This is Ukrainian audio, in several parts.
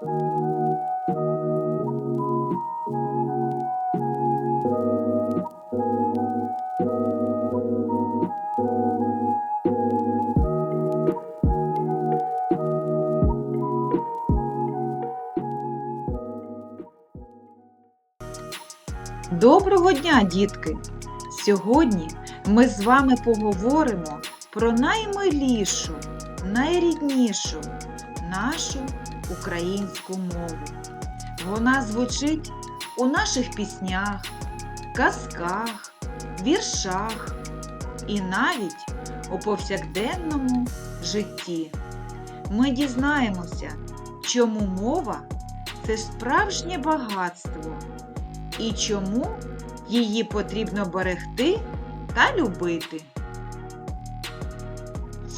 Доброго дня, дітки! Сьогодні ми з вами поговоримо про наймилішу, найріднішу нашу українську мову. Вона звучить у наших піснях, казках, віршах і навіть у повсякденному житті. Ми дізнаємося, чому мова це справжнє багатство і чому її потрібно берегти та любити.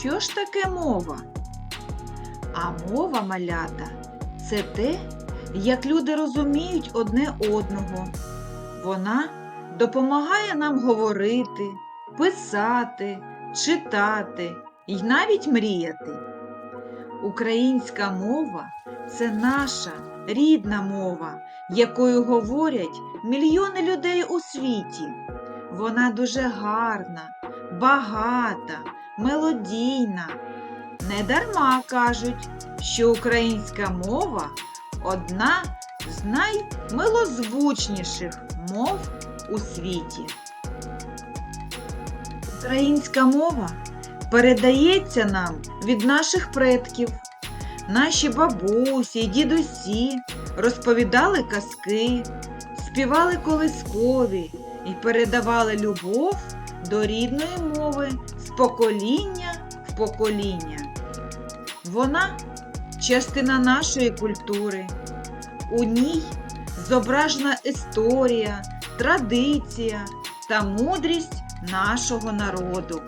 Що ж таке мова? А мова малята це те, як люди розуміють одне одного. Вона допомагає нам говорити, писати, читати і навіть мріяти. Українська мова це наша рідна мова, якою говорять мільйони людей у світі. Вона дуже гарна, багата, мелодійна. Недарма кажуть, що українська мова одна з наймилозвучніших мов у світі. Українська мова передається нам від наших предків. Наші бабусі дідусі розповідали казки, співали колискові і передавали любов до рідної мови з покоління покоління. Вона частина нашої культури. У ній зображена історія, традиція та мудрість нашого народу.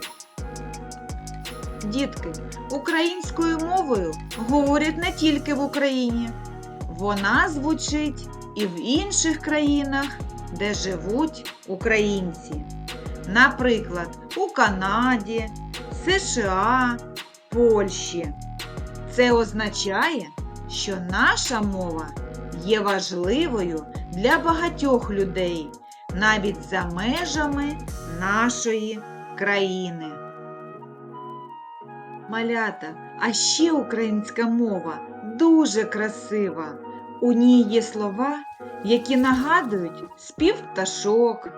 Дітки, українською мовою говорять не тільки в Україні. Вона звучить і в інших країнах, де живуть українці. Наприклад, у Канаді, США, Польщі. Це означає, що наша мова є важливою для багатьох людей навіть за межами нашої країни. Малята, а ще українська мова дуже красива. У ній є слова, які нагадують спів пташок.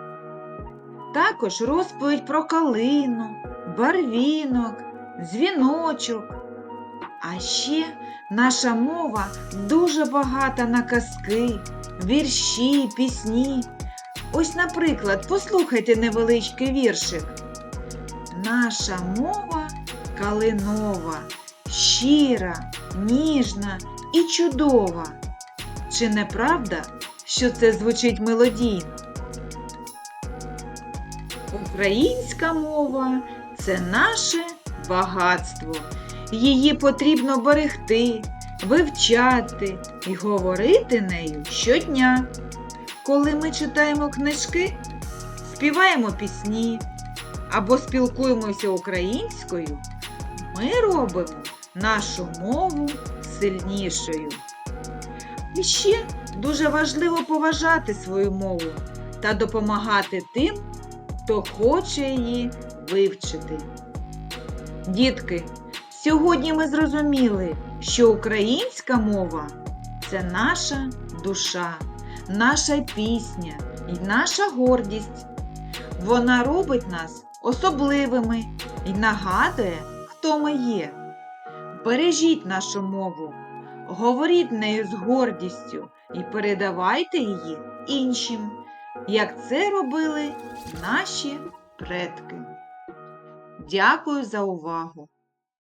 Також розповідь про калину, барвінок, дзвіночок. А ще наша мова дуже багата на казки, вірші, пісні. Ось, наприклад, послухайте невеличкий віршик. Наша мова калинова, щира, ніжна і чудова. Чи не правда, що це звучить мелодійно? Українська мова це наше багатство. Її потрібно берегти, вивчати і говорити нею щодня. Коли ми читаємо книжки, співаємо пісні або спілкуємося українською, ми робимо нашу мову сильнішою. І ще дуже важливо поважати свою мову та допомагати тим, хто хоче її вивчити. Дітки, сьогодні ми зрозуміли, що українська мова це наша душа, наша пісня і наша гордість. Вона робить нас особливими і нагадує, хто ми є. Бережіть нашу мову, говоріть нею з гордістю і передавайте її іншим, як це робили наші предки. Дякую за увагу!